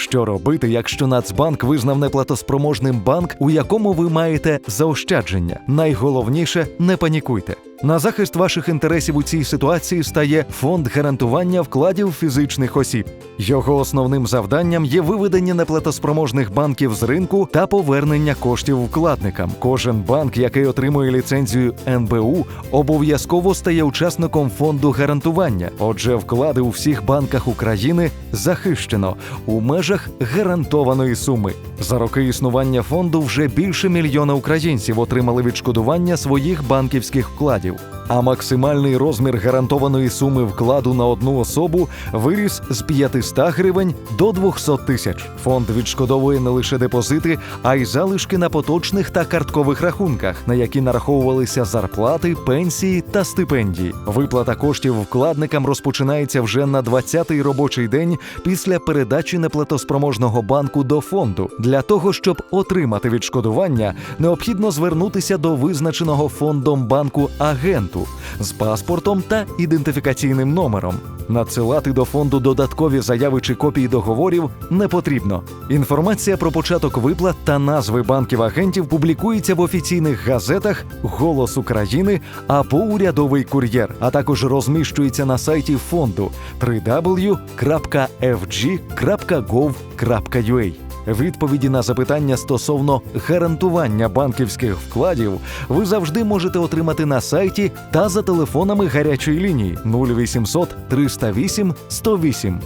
Що робити, якщо Нацбанк визнав неплатоспроможним банк, у якому ви маєте заощадження? Найголовніше не панікуйте. На захист ваших інтересів у цій ситуації стає фонд гарантування вкладів фізичних осіб. Його основним завданням є виведення неплатоспроможних банків з ринку та повернення коштів вкладникам. Кожен банк, який отримує ліцензію НБУ, обов'язково стає учасником фонду гарантування. Отже, вклади у всіх банках України захищено у межах гарантованої суми. За роки існування фонду вже більше мільйона українців отримали відшкодування своїх банківських вкладів. Valeu! А максимальний розмір гарантованої суми вкладу на одну особу виріс з 500 гривень до 200 тисяч. Фонд відшкодовує не лише депозити, а й залишки на поточних та карткових рахунках, на які нараховувалися зарплати, пенсії та стипендії. Виплата коштів вкладникам розпочинається вже на 20-й робочий день після передачі неплатоспроможного банку до фонду. Для того щоб отримати відшкодування, необхідно звернутися до визначеного фондом банку агенту з паспортом та ідентифікаційним номером. Надсилати до фонду додаткові заяви чи копії договорів не потрібно. Інформація про початок виплат та назви банків агентів публікується в офіційних газетах Голос України або Урядовий кур'єр, а також розміщується на сайті фонду www.fg.gov.ua. Відповіді на запитання стосовно гарантування банківських вкладів ви завжди можете отримати на сайті та за телефонами гарячої лінії 0800 308 108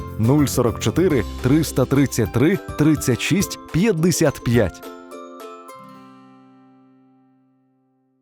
044 333 36 55.